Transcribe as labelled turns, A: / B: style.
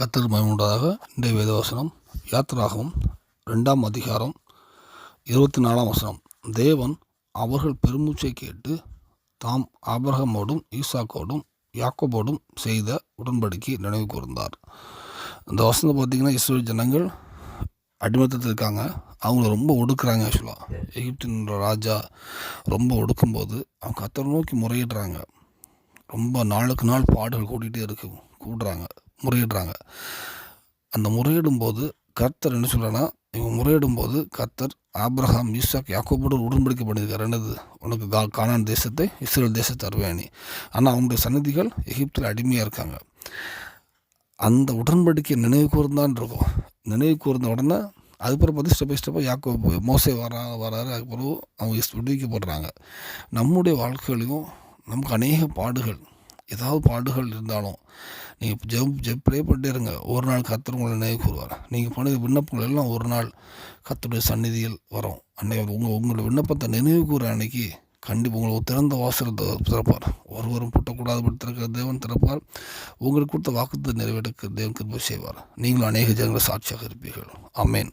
A: கத்தர் மயமுண்டதாக இன்றைய வேதவசனம் யாத்திராகவும் ரெண்டாம் அதிகாரம் இருபத்தி நாலாம் வசனம். தேவன் அவர்கள் பெருமூச்சை கேட்டு தாம் ஆபரகமோடும் ஈசாக்கோடும் யாக்கோபோடும் செய்த உடன்படிக்கை நினைவு கூர்ந்தார். இந்த வசனத்தை பார்த்தீங்கன்னா இஸ்ரேல் ஜனங்கள் அடிமத்தத்தில் இருக்காங்க அவங்கள ரொம்ப ஒடுக்குறாங்க ஆக்சுவலாக எகிப்தின் ராஜா ரொம்ப ஒடுக்கும்போது அவங்க கத்தரை நோக்கி முறையிடுறாங்க. ரொம்ப நாளுக்கு நாள் பாடுகள் கூட்டிகிட்டே இருக்கு கூடுறாங்க. முறையிடுறாங்க. அந்த முறையிடும்போது கர்த்தர் என்ன சொல்கிறேன்னா இவங்க முறையிடும்போது கர்த்தர் ஆப்ரஹாம் ஈசாக் யாக்கோபோடு உடன்படிக்கை பண்ணியிருக்காரு. என்னது? உனக்கு கா காணான் தேசத்தை இஸ்ரேல் தேசத்தை தருவேன் ஆனால் அவங்களுடைய சன்னதிகள் எகிப்தில் அடிமையாக இருக்காங்க. அந்த உடன்படிக்கை நினைவு கூர்ந்தான் இருக்கும். நினைவு கூர்ந்த உடனே அதுக்கப்புறம் பார்த்து ஸ்டெப் பை ஸ்டெப்பாக யாக்கோ மோசை வரா வராரு. அதுக்கப்புறம் அவங்க விடுவிக்கப்படுறாங்க. நம்முடைய வாழ்க்கையிலையும் நமக்கு அநேக பாடுகள் ஏதாவது பாடுகள் இருந்தாலும் நீங்கள் ஜெப் ஜெப் ப்ரே பண்ணிட்டே இருங்க. ஒரு நாள் கத்தர் உங்களை நினைவு கூறுவார். நீங்கள் பண்ணுற விண்ணப்பங்கள் எல்லாம் ஒரு நாள் கத்தருடைய சந்நிதியில் வரும். அன்னைக்கு உங்கள் உங்களோட விண்ணப்பத்தை நினைவு கூற அன்னைக்கு கண்டிப்பாக உங்களுக்கு திறந்த வாசலத்தை திறப்பார். ஒருவரும் பூட்டக்கூடாது படுத்திருக்கிற தேவன் திறப்பார். உங்களுக்கு கொடுத்த வாக்குத்தை நிறைவேற்ற தேவன் கிருப்பை செய்வார். நீங்களும் அநேக ஜனங்களை சாட்சியாக இருப்பீர்கள். அமேன்